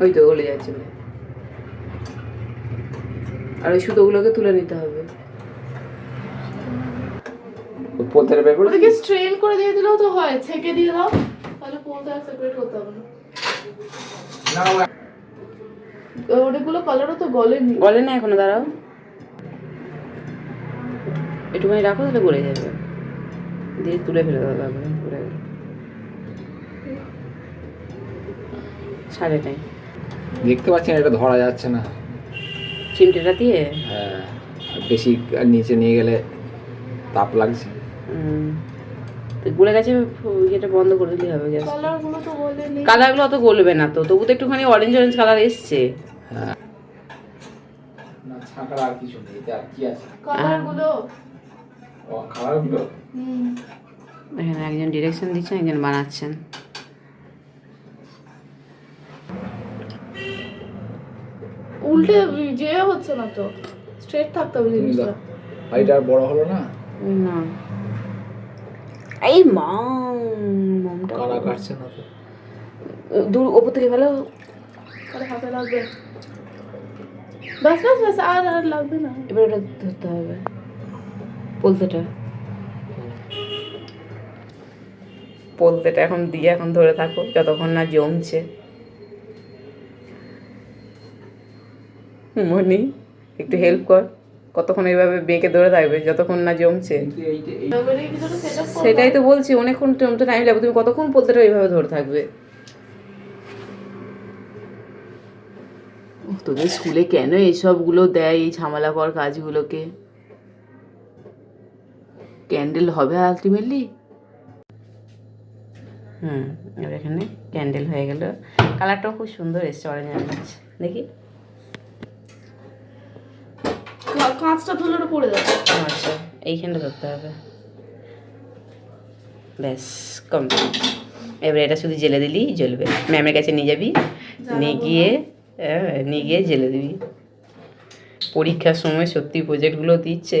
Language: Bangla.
ওই তো গলে যাচ্ছে মনে। আর ওই সুতোগুলোকে তুলে নিতে হবে। পোলতে পেপার ওদেরকে স্ট্রেন করে দিয়ে দিলেও তো হয় ছেঁকে দিয়ে দাও তাহলে পোলতে আর সেপারেট করতে হবে না। ওগুলো কালারও তো গলেনি। গলে না এখনও দাঁড়াও। একটুখানি রাখো তাহলে গলে যাবে। দিয়ে তুলে ফেলে দাও তারপরে গেল। সাড়ে টাইম দেখতে পাচ্ছি না এটা ধরা যাচ্ছে না। চিমটেটা দিয়ে? হ্যাঁ বেশি আর নিচে নিয়ে গেলে তাপ লাগছে। তো গলে গেছে ইয়েটা বন্ধ করে দিলেই হবে গ্যাস কালারগুলো অত গলবে না তো তবু তো একটুখানি অরেঞ্জ অরেঞ্জ কালার এসছে। হ্যাঁ। না আর কিছু নেই এতে আর কি আছে? কালারগুলো ও খাবারগুলো হুম। এখানে একজন ডিরেকশন দিচ্ছেন একজন বানাচ্ছেন। উল্টে যে হচ্ছে না তো স্ট্রেট থাকতে হবে জিনিসটা। এটা আর বড় হলো না? না। এই মা মমটা কালা কাটছে না তো। দূর ওপর থেকে ভালো আরে হাতে লাগবে। ব্যাস বাস ব্যাস আর আর লাগবে না। এবার ওটা ধরতে হবে। পোলতেটা। পোলতেটা এখন দিয়ে এখন ধরে থাকো যতক্ষণ না জমছে। মনি একটু হেল্প কর। কতক্ষণ এইভাবে বেঁকে ধরে থাকবে যতক্ষণ না জমছে। সেটাই তো বলছি অনেকক্ষণ তো টাইম লাগবে। তুমি কতক্ষণ পোলতেটা এইভাবে ধরে থাকবে? তোদের স্কুলে কেন এইসবগুলো দেয় এই ঝামেলাকর কাজগুলোকে? ক্যান্ডেল হবে আলটিমেটলি হুম এবার এখানে ক্যান্ডেল হয়ে গেল। কালারটাও খুব সুন্দর এসছে অরেঞ্জ অরেঞ্জ দেখি কা- কাঁচটা ধরলে ওটা পড়ে যাবে। আচ্ছা এইখানটা ধরতে হবে। ব্যাস কমপ্লিট এবার এটা শুধু জেলে দিলেই জ্বলবে। ম্যামের কাছে নিয়ে যাবি নিয়ে গিয়ে হ্যাঁ, নিয়ে গিয়ে জেলে দিবি। পরীক্ষার সময় সত্যি প্রজেক্টগুলো দিচ্ছে।